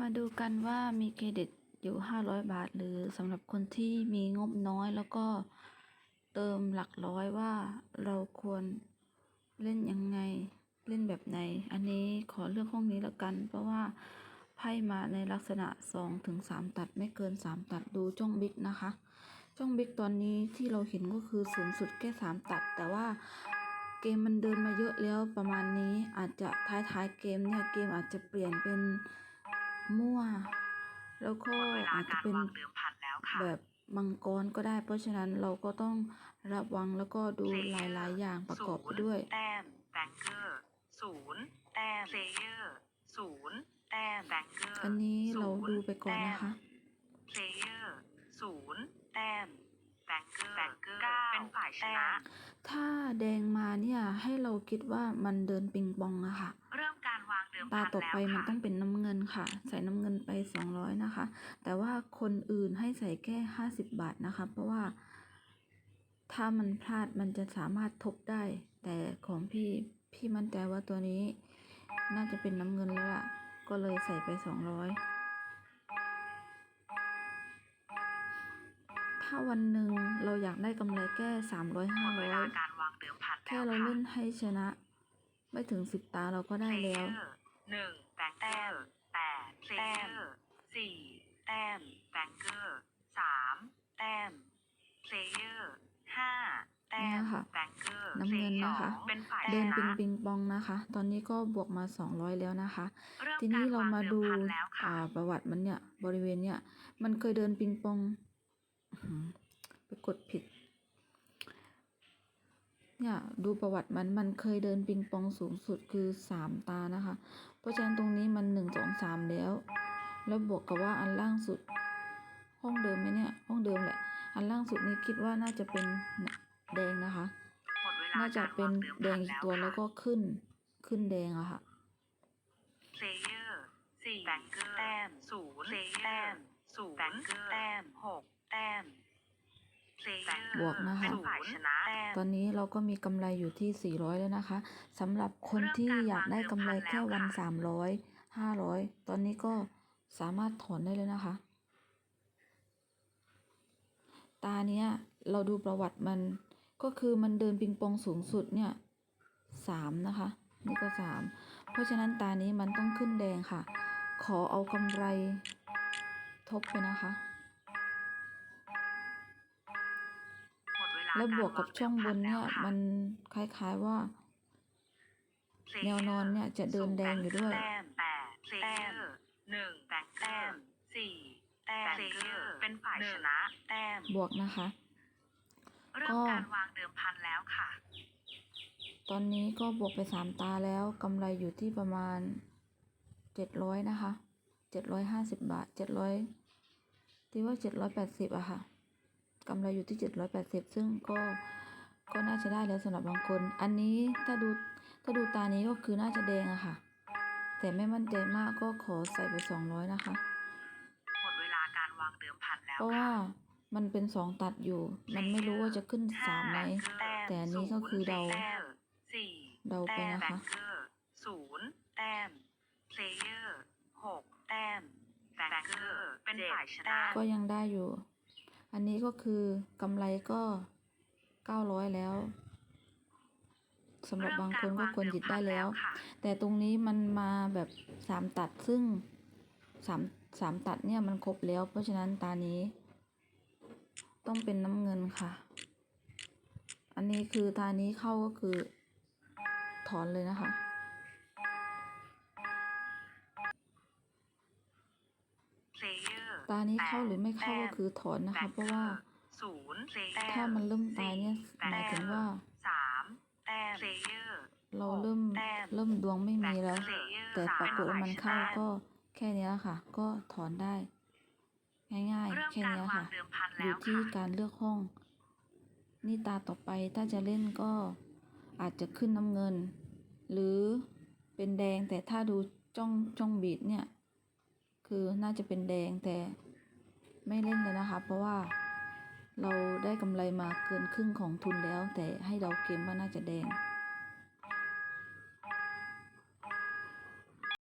มาดูกันว่ามีเครดิตอยู่ 500 บาท หรือสำหรับคนที่มีงบน้อย แล้วก็เติมหลักร้อยว่าเราควรเล่นยังไงเล่นแบบไหน อันนี้ขอเลือกห้องนี้ล้วกัน เพราะว่าไพ่มาในลักษณะ2ถึง3ตัดไม่เกิน 3 ตัดดูจ้องบิ๊กนะคะ จ้องบิ๊กตอนนี้ที่เราเห็นก็คือสูงสุดแค่ 3 ตัด แต่ว่าเกมมันเดินมาเยอะแล้วประมาณนี้อาจจะท้ายๆเกมเนี่ยเกมอาจจะเปลี่ยนเป็น มั่ว แล้วก็หมดเวลาอาจจะการเป็นวางเดิมพันแล้วค่ะแบบมังกรก็ได้ เพราะฉะนั้นเราก็ต้องระวังแล้วก็ดูห Player ลายๆ อย่างประกอบไปศูนด้วยแต้มแบงเกอร์ศูนย์แต้มเพลเยอร์ศูนย์แต้มแบงเกอร์อันนี้เราดูไปก่อนนะคะเพลเยอร์ศูนย์แต้มแบงเกอร์แบงเกอร์เป็นฝ่ายชนะ ถ้าแดงมาเนี่ยให้เราคิดว่ามันเดินปิงปองอะค่ะ ตาพันต่อแล้วไปมันค่ะต้องเป็นน้ำเงินค่ะ ใส่น้ำเงินไป 200 นะคะ แต่ว่าคนอื่นให้ใส่แค่ 50 บาทนะคะ เพราะว่า ถ้ามันพลาดมันจะสามารถทบได้ แต่ของพี่พี่มั่นใจว่าตัวนี้ น่าจะเป็นน้ำเงินแล้วล่ะ ก็เลยใส่ไป 200ถ้าวันหนึ่งเราอยากได้กำไรแค่300หมดเวลา500การวางเดิมพันแค่แล้วเราค่ะเล่นให้ชนะ ไม่ถึง10ตาเราก็ได้เพลแล้วเยอร์หนึ่งแบงเกอร์แปดเพลเยอร์สี่แต้มแบงเกอร์สามแต้มเพลเยอร์ห้าแต้มเนี่ยค่ะแบงเกอร์น้ำเงินนะคะสองเป็นฝ่ายเดินชปิงนะปิงปองนะคะ ตอนนี้ก็บวกมา200แล้วนะคะเริ่มทีนี้เรามาดูกวงเมพันแล้วค่ะอ่าประวัติมันเนี่ย บริเวณเนี่ย มันเคยเดินปิงปองอื้อหือไปกดผิด เนี่ยดูประวัติมันมันเคยเดินปิงปองสูงสุดคือสามตานะคะ เพราะฉะนั้นตรงนี้มันหนึ่งสองสามแล้ว แล้วบวกกับว่าอันล่างสุด ห้องเดิมไหมเนี่ย ห้องเดิมแหละ อันล่างสุดนี้คิดว่าน่าจะเป็นแดงนะคะหมดเวลาน่าจะเป็นการวางแดงอีกตัวแล้วก็ขึ้นขึ้นแดงอะค่ะเพลเยอร์สี่แบงเกอร์แต้มศูนย์เพลเยอร์แต้มศูนย์แบงเกอร์แต้มหกแต้มเพลเยอร์ บวกนะคะเป็นฝ่ายชนะแต้มตอนนี้เราก็มีกำไรอยู่ที่ 400 แล้วนะคะสำหรับคนที่อยากได้กำไรแค่วัน 300 500 ตอนนี้ก็สามารถถอนได้เลยนะคะ ตาเนี้ยเราดูประวัติมันก็คือมันเดินปิงปองสูงสุดเนี่ยสามนะคะ นี่ก็สามเพราะฉะนั้นตานี้มันต้องขึ้นแดงค่ะ ขอเอากำไรทบไปนะคะ แล้วบวกกับารช่องบนเนี่ยดิพัมันคล้ายๆว่าเพลเยอร์แนวนอนเนี่ยจะเดินแดงอยู่ด้วยแต้มแปดเพลเยอร์หนึ่งแบงแต้มสี่แต้มเพลเยอร์เป็นฝ่ายชนะ แต้มบวกนะคะเริ่มการวางเดิมพันแล้วค่ะ ตอนนี้ก็บวกไปสามตาแล้วกำไรอยู่ที่ประมาณเจ็ดร้อยนะคะเจ็ดร้อยห้าสิบบาทเจ็ดร้อยที่ว่าเจ็ดร้อยแปดสิบอะค่ะ กำไรอยู่ที่เจ็ดร้อยแปดสิบซึ่งก็ก็น่าจะได้แล้วสำหรับบางคน อันนี้ถ้าดูถ้าดูตานี้ก็คือน่าจะแดงอะค่ะ แต่ไม่มั่นใจมากก็ขอใส่ไปสองร้อยนะคะ หมดเวลาการวางเดิมพันแล้วเพราะว่ามันเป็นสองตัดอยู่ มันไม่รู้ว่าจะขึ้นสามไหม แต่อันนี้ก็คือเดาแต้มสี่เดาไปนะคะแต้มแบงเกอร์ศูนย์แต้มเพลเยอร์หกแต้มแบงเกอร์เป็นฝ่ายชนะก็ยังได้อยู่ อันนี้ก็คือกำไรก็เก้าร้อยแล้วสำหรับบางคนก็ควรหยิบได้แล้วค่ะแต่ตรงนี้มันมาแบบสามตัดซึ่งสามสามตัดเนี่ยมันครบแล้ว เพราะฉะนั้นตานี้ ต้องเป็นน้ำเงินค่ะ อันนี้คือตานี้เข้าก็คือถอนเลยนะคะ ตานี้เข้าหรือไม่เข้าก็คือถอนนะคะ เพราะว่าศูนย์ถ้ามันเริ่มตายเนี่ยหมายถึงว่าสามแต้มเพลเยอร์เราเริ่มแต้มเริ่มดวงไม่มีแล้วเพลเยอร์แต่ปรากฏว่ามันเข้าสามก็แค่เนี้ยค่ะ ก็ถอนได้ ง่ายเริ่ๆมแค่การเนี้ยวางค่ะเดิมพันอแล้ยู่วที่ค่ะการเลือกห้อง นี่ตาต่อไปถ้าจะเล่นก็อาจจะขึ้นน้ำเงิน หรือเป็นแดงแต่ถ้าดูจ้องจ้องบีดเนี่ย คือน่าจะเป็นแดงแต่ไม่เล่นเลยนะคะ เพราะว่าเราได้กำไรมาเกินครึ่งของทุนแล้ว แต่ให้เราเกมว่าน่าจะแดง